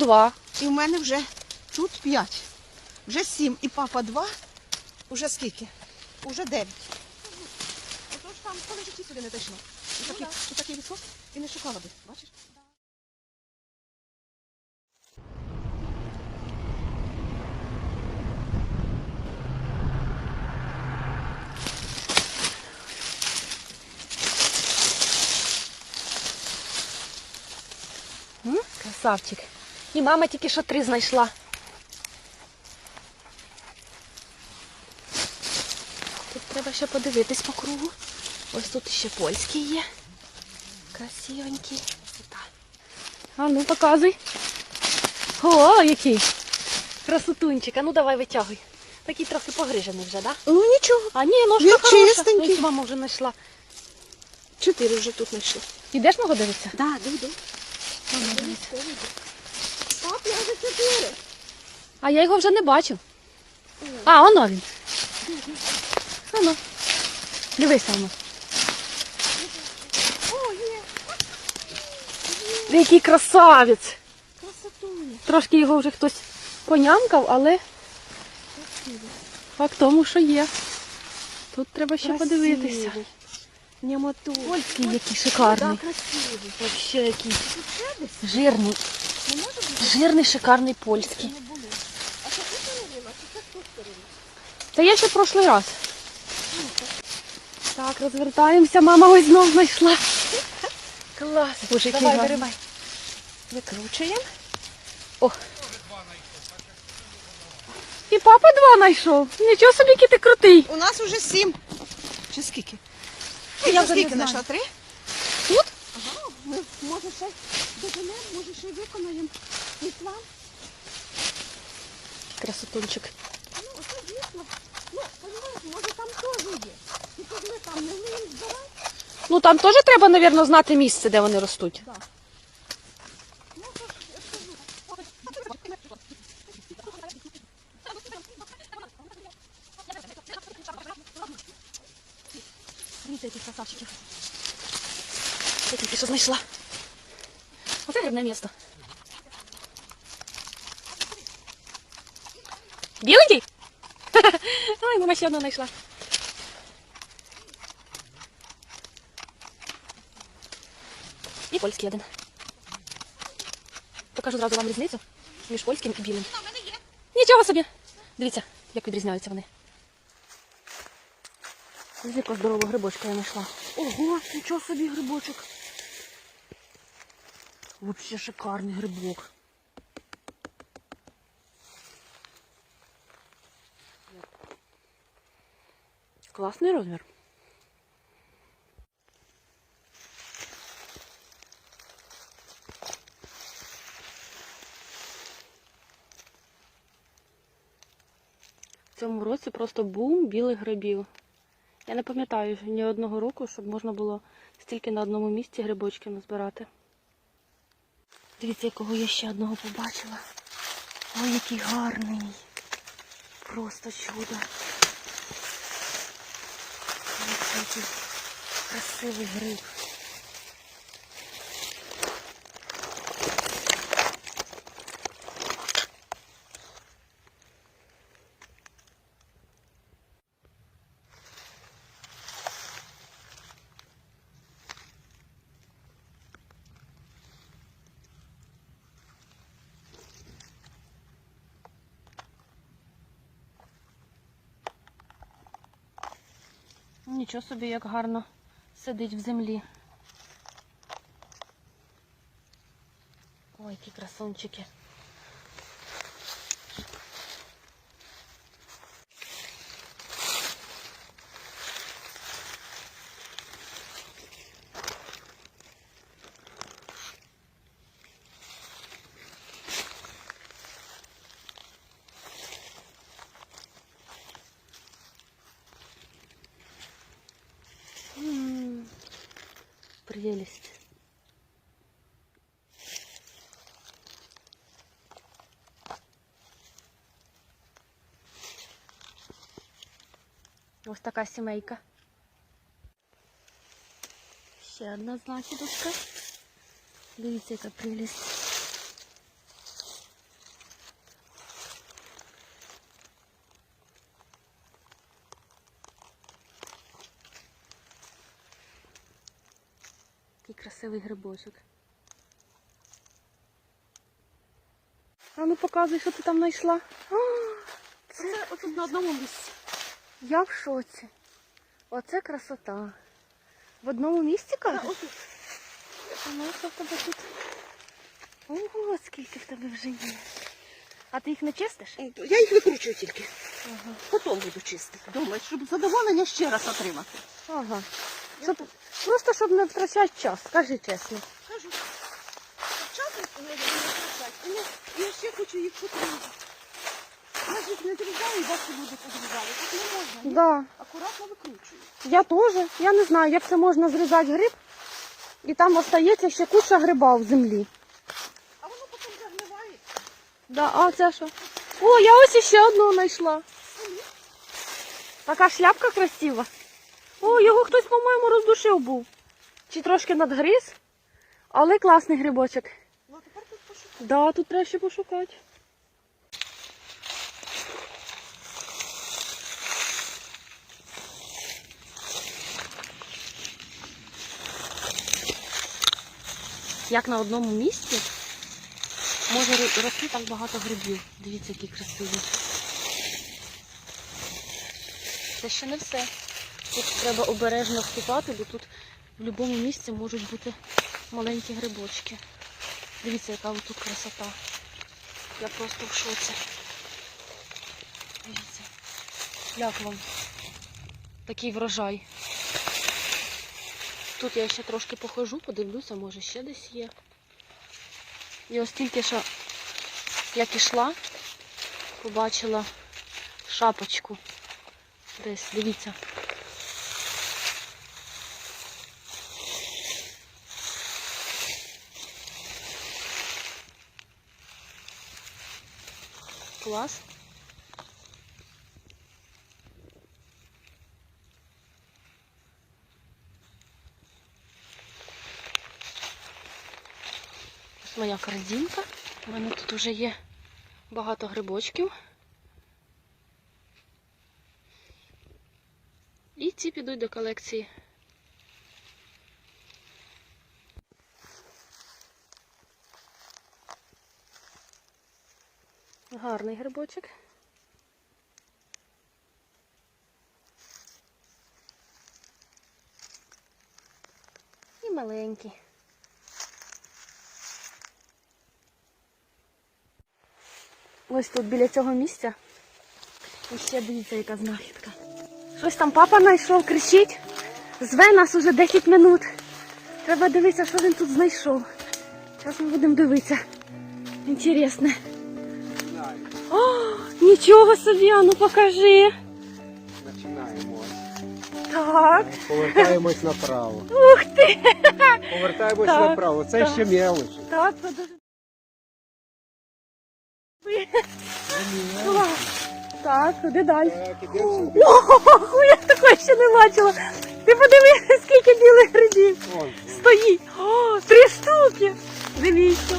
два. І в мене вже тут п'ять. Вже сім. І папа два. Уже скільки? Уже дев'ять. Отож там коли житті сюди не дійшло. І такий, і такий висок, і не шукала би. Бачиш? Красавчик. І мама тільки що три знайшла. Тут треба ще подивитись по кругу. Ось тут ще польський є. Красивенький. А ну показуй. О, який. Красотунчик. А ну давай витягуй. Такий трохи погрижений вже, да? Ну нічого. А ні, ножка Він хороша. чистенький. Ось мама вже знайшла. Чотири вже тут знайшли. Ідеш мого дивитися? Так, Да, дивись. Я вже чотири. А я його вже не бачу. А, воно він. Воно. Дивися воно. О, є. Який красавець. Красотуня. Трошки його вже хтось понямкав, але факт тому, що є. Тут треба ще подивитися. Нямату. Польський який шикарний. Да, красивий. Вообще який жирний. Не може бути? Жирний, шикарний польський. Не було. А це чи перевів? Це я ще прошлий раз. Так, розвертаємося. Мама ось знов знайшла. Клас. Боже, який Давай, гарний. виривай. Викручуємо. О. І папа два знайшов. Нічого собі, який ти крутий. У нас уже сім. Чи скільки? Я Я вже не скільки знаю. знайшла? Три? Тут? Ага, ми може ще доженемо, може ще виконаємо і план. Красотунчик. Ну, оце дійсно. Ну, розумієш, може там теж є. Тільки ми там не вміємо збирати. Ну там теж треба, мабуть, знати місце, де вони ростуть. Ну, то ж, я скажу. Дивіться, які красавчики. Я тільки що знайшла. Оце грибне місто. Біленький? Ой, мама ще одного знайшла. І польський один. Покажу зразу вам різницю між польським і білим. Нічого собі. Дивіться, як відрізняються вони. Якого здорового грибочка я знайшла. Ого, нічого собі грибочок. Вообще шикарний грибок. Класний розмір. В цьому році просто бум білих грибів. Я не пам'ятаю ні одного року, щоб можна було стільки на одному місці грибочки назбирати. Дивіться, якого я ще одного побачила. Ой, який гарний. Просто чудо. Ось який красивий гриб. Нічого собі, як гарно сидить в землі. Ой, які красунчики. Прелесть. Ось така сімейка. Ще одна знахідочка. Дивіться, яка прелість. Красивий грибочок. А ну показуй, що ти там знайшла. А, Це отут на одному місці. Я в шоці. Оце красота. В одному місці кажеш? А ну що в тебе тут? Ого, скільки в тебе вже є. А ти їх не чистиш? Я їх викручую тільки. Ага. Потім буду чистити. Думаю, щоб задоволення ще раз отримати. Ага. Щоб, просто щоб не втрачати час, скажи чесно. Кажу, часом не витрачати. І я ще хочу їх потрібати. Я ж їх не зрізаю, бачу, люди позрізали. Тут не можна. Да. акуратно викручую. Я теж. Я не знаю, як це можна зрізати гриб, і там остається ще куча гриба в землі. А воно потім загниває. Да, а це що? О, я ось іще одного знайшла. Така шляпка красива. О, його хтось, по-моєму, роздушив був. Чи трошки надгриз, але класний грибочок. Ну, а тепер тут пошукаю. Да, тут треба ще пошукати. Як на одному місці може ро- рости так багато грибів. Дивіться, які красиві. Це ще не все. Тут треба обережно вступати, бо тут в будь-якому місці можуть бути маленькі грибочки. Дивіться, яка тут красота. Я просто в шоці. Дивіться. Як вам такий врожай. Тут я ще трошки похожу, подивлюся, може ще десь є. І ось тільки що як ішла, побачила шапочку. Десь, дивіться. Клас. Ось моя корзинка. У мене тут вже є багато грибочків. І ці підуть до колекції. Гарний грибочок. І маленький. Ось тут біля цього місця. І ще дивіться, яка знахідка. Щось там папа знайшов, кричить. Зве нас уже 10 минут. Треба дивитися, що він тут знайшов. Зараз ми будемо дивитися. Інтересне. О, нічого собі, а ну покажи. Починаємо. Так. Повертаємось направо. Ух ти! Повертаємось Так, направо. Це так. ще мелочі. Так, це дуже. Так, куди далі? Ого, я такого ще не бачила. Ти подивися, скільки білих грибів стоїть. О, три штуки. Дивіться.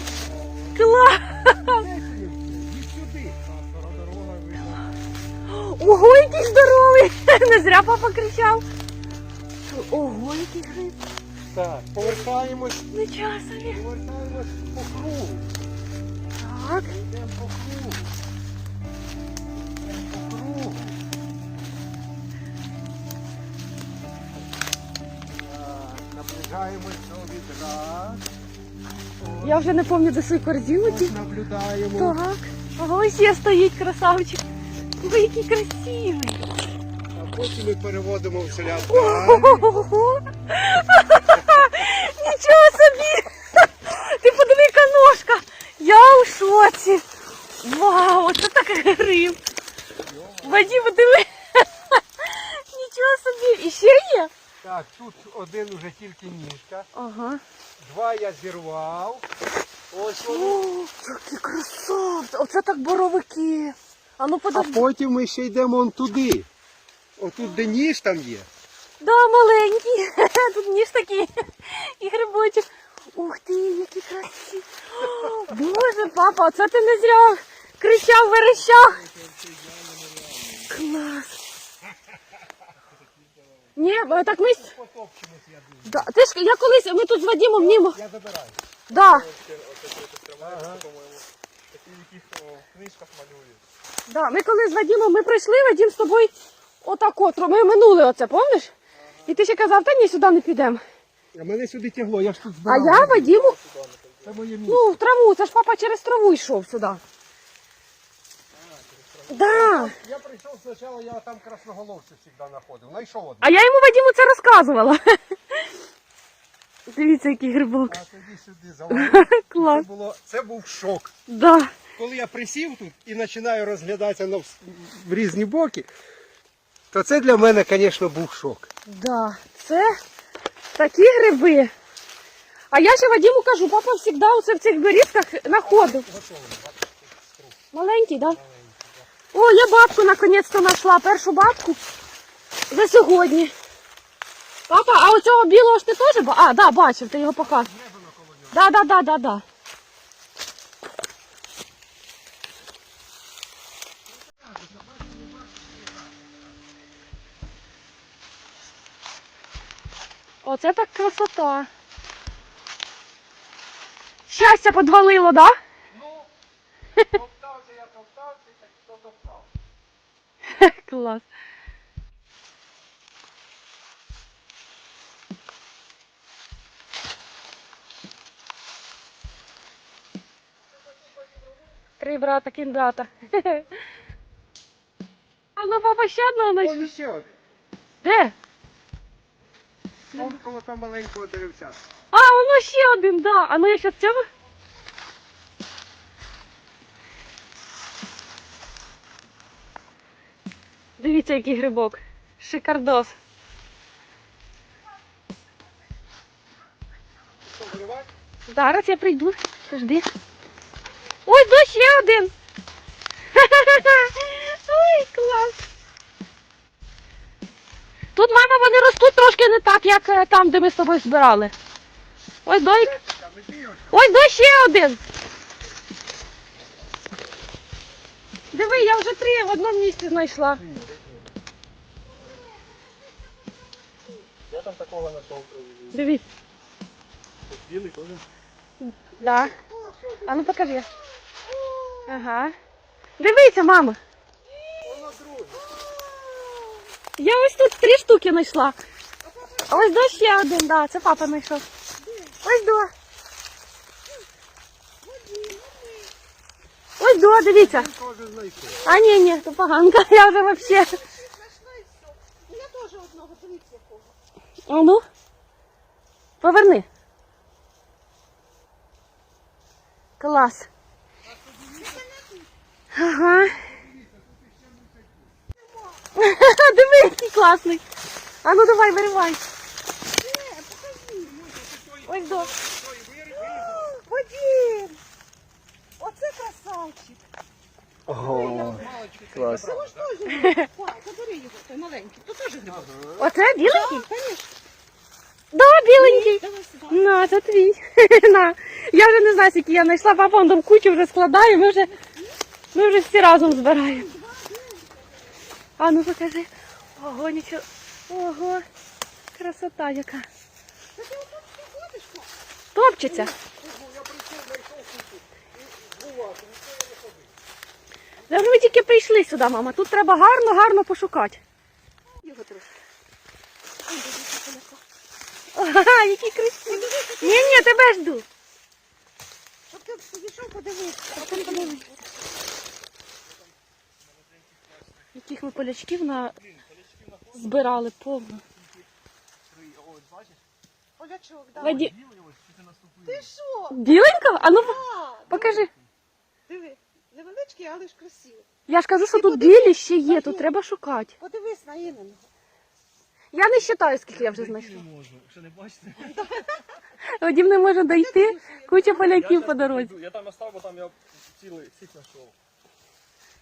Не зря папа кричав. Ого, який гриб. Так, повертаємось, Нічого собі. повертаємось по кругу. Так. Йдемо по кругу. Йдемо по кругу. Так, наближаємось до відра. Я вже не пам'ятаю до своєї корзинки. Ось наблюдаємо. Так. Ого, ще стоїть красавчик. Ой, який красивий. Потім ми переводимо в селянку. Ого! Нічого собі! Ти подиви, ножка! Я у шоці! Вау, оце так гриб! Вадим, подиви! Нічого собі! І ще є? Так, тут один уже тільки ніжка. Ага. Два я зірвав. Ось вони. О, які красавці! Оце так боровики! А ну А потім ми ще йдемо он туди. Отут де ніж там є. Да, маленький. Тут ніж такий. І грибочок. Ух ти, які красиві. Боже, папа, оце ти не зря кричав, верещав. Клас. Ні, так ми... Да. Ти ж я колись, ми тут з Вадимом німо. Я забираю. Да, Такі, яких в книжках малюють. да. Ми коли з Вадимом ми прийшли, Вадим з тобою отак от, ми минули оце, помниш? І ти ще казав, та ні, сюди не підемо. А мене сюди тягло, я ж тут А я Вадиму, Це моє місце. ну, в траву, це ж папа через траву йшов сюди. Да. Я прийшов спочатку, я там красноголовців завжди знаходив. Знайшов один. А я йому Вадиму це розказувала. Дивіться, який грибок. А тоді сюди залазив. Клас. Це, було, це був шок. Да. Коли я присів тут і починаю розглядатися на вс- в різні боки, то це для мене, звісно, був шок. Да, це такі гриби. А я ще Вадиму кажу, папа завжди оце в цих берізках знаходив. Маленький, так? Да? О, я бабку наконець-то знайшла, першу бабку за сьогодні. Папа, а оцього білого ж ти теж ба- А, да, бачив, ти його показував. Да, да, да, да, да. Оце так красота. Щастя подвалило, да? Ну, топтався, я топтався, так хто топтав. Клас. Три брата кіндата. А ну папа ще ще один. Де? Он коло того маленького деревця. А, воно ще один, да. А ну я ще цього. Дивіться, який грибок. Шикардос. Зараз я прийду. Жди. Ой, до ще один. Ой, клас. Тут, мама, вони ростуть трошки не так, як е, там, де ми з тобою збирали. Там іди, ось. Ой, до ще один. Диви, я вже три в одному місці знайшла. Я там такого знайшов. Дивись. Білий теж. Да. А ну покажи. Ага. Дивися, мама. Я ось тут три штуки знайшла. А Ось до ще один, да, це папа знайшов. Ось до. Ось до, дивіться. Теж знайшов. А ні, ні, то поганка, я вже вообще. Ну, Я теж одного, дивіться якого. А ну. Поверни. Клас. Ага. Диви, який класний. А ну давай, виривай. Ось до. Вадим! Оце красавчик. Ого, клас. Це ж теж гриб. Пап, забери його, той маленький. Тут теж гриб. Оце біленький? Конечно. Да, біленький. Давай сюди. На, це твій. На. Я вже не знаю, скільки я знайшла. Папа он там кучу вже складає, ми вже, ми вже всі разом збираємо. А ну покажи. Ого, нічого. Ого, красота яка. Топчеться. Ж ми тільки прийшли сюди, мама. Тут треба гарно, гарно пошукати. Його трошки. Ага, який красивий. Ні, ні, тебе жду. Щоб ти підійшов, подивився. Яких ми полячків на... збирали повно. Полячок, да. Ваді... Ти що? Біленька? А ну покажи. Диви, невеличкий, але ж красивий. Я ж кажу, що Ти тут подивись, білі ще є, тут треба шукати. Подивись на Інину. Я не вважаю, скільки я вже знайшла. Не можу. Що не бачите? Вадим не може дойти, куча поляків по дорозі. Я там остав, бо там я цілий всіх знайшов.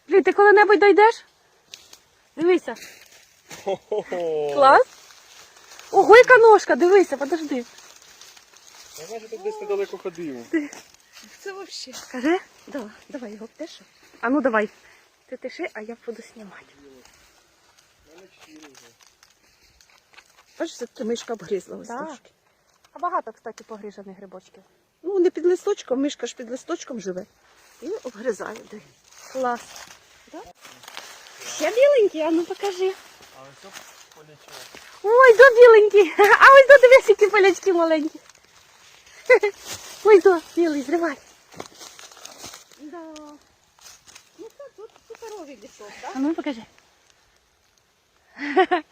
Блін, ти коли-небудь дойдеш? Дивися. Хо-хо-хо. Клас. Ого, яка ножка, дивися, подожди. Я значить тут десь недалеко ходив. Це взагалі. Скажи? Давай, давай його тише. А ну давай. Ти тиши, а я буду знімати. Бачиш, це мишка обгризла ось Так. трошки. А багато, кстати, погріжених грибочків. Ну, не під листочком, мишка ж під листочком живе. І обгризає. де. Клас. Ще біленький, а ну покажи. А ось тут полячок. Ой, до біленький. А ось до дивись, які полячки маленькі. Ой, до, білий, зривай. Да. Ну це тут суперовий лісок, так? А ну покажи.